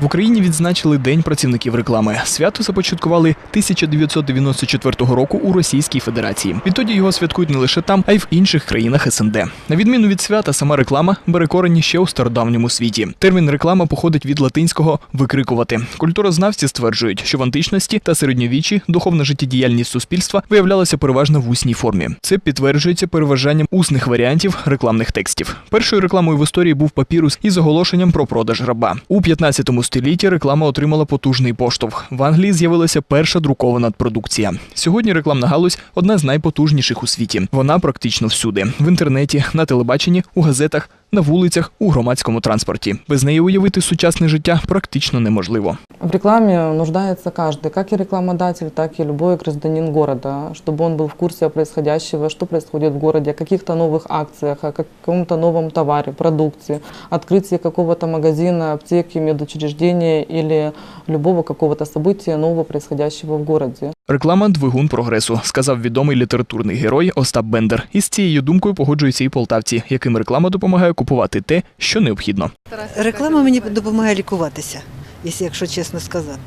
В Україні відзначили День працівників реклами. Свято започаткували 1994 року у Російській Федерації. Відтоді його святкують не лише там, а й в інших країнах СНД. На відміну від свята, сама реклама бере корені ще у стародавньому світі. Термін реклама походить від латинського викрикувати. Культурознавці стверджують, що в античності та середньовіччі духовна життєдіяльність суспільства виявлялася переважно в усній формі. Це підтверджується переважанням усних варіантів рекламних текстів. Першою рекламою в історії був папірус із оголошенням про продаж раба. У 15 столітті реклама отримала потужний поштовх. В Англії з'явилася перша друкована продукція. Сьогодні рекламна галузь одна з найпотужніших у світі. Вона практично всюди: в інтернеті, на телебаченні, у газетах, на вулицях, у громадському транспорті. Без неї уявити сучасне життя практично неможливо. В рекламе нуждается каждый, как и рекламодатель, так и любой гражданин города, чтобы он был в курсе о происходящего, что происходит в городе, о каких-то новых акциях, о каком-то новом товаре, продукции, открытии какого-то магазина, аптеки, медучреждения или любого какого-то события нового происходящего в городе. Реклама двигун прогресу, сказав відомий літературний герой Остап Бендер. І з цією думкою погоджуються і полтавці, яким реклама допомагає купувати те, що необхідно. Реклама мені допомагає лікуватися, якщо, якщо чесно сказати.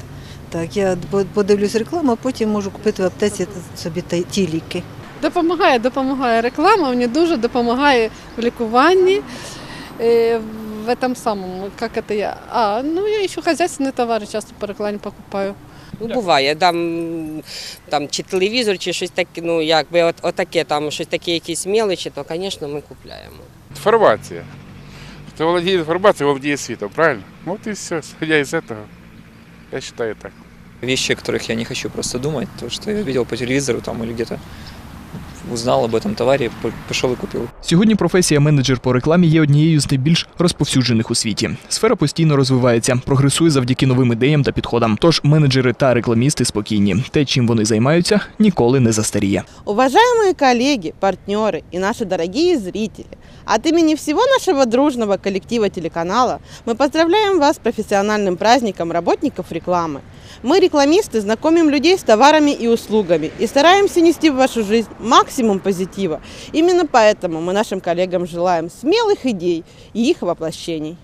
Так, я по- подивлюсь рекламу, а потім можу купити в аптеці собі та- ті ліки. Допомагає, допомагає реклама, мені дуже допомагає в лікуванні. е, В этом самому, как это я? А, ну я еще хозяйственные товары часто по рекламе покупаю. Ну, буває, там, там чи телевізор, чи щось таке, ну якби от, отаке, там щось таке, якісь мелочі, то, звісно, ми купляємо. Інформація. Хто володіє інформацією, володіє світом, правильно? От і все, сходя із цього, я вважаю так. вещи, о которых я не хочу просто думать, то, что я видел по телевизору там или где-то узнал об этом товаре, п- пошел и купил. Сьогодні професія менеджер по рекламі є однією з найбільш розповсюджених у світі. Сфера постійно розвивається, прогресує завдяки новим ідеям та підходам. Тож менеджери та рекламісти спокійні. Те, чим вони займаються, ніколи не застаріє. Уважаемые коллеги, партнеры и наши дорогие зрители, от имени всего нашего дружного коллектива телеканала мы поздравляем вас с профессиональным праздником работников рекламы. Мы, рекламисты, знакомим людей с товарами и услугами и стараемся нести в вашу жизнь максимум позитива. Именно поэтому мы нашим коллегам желаем смелых идей и их воплощений.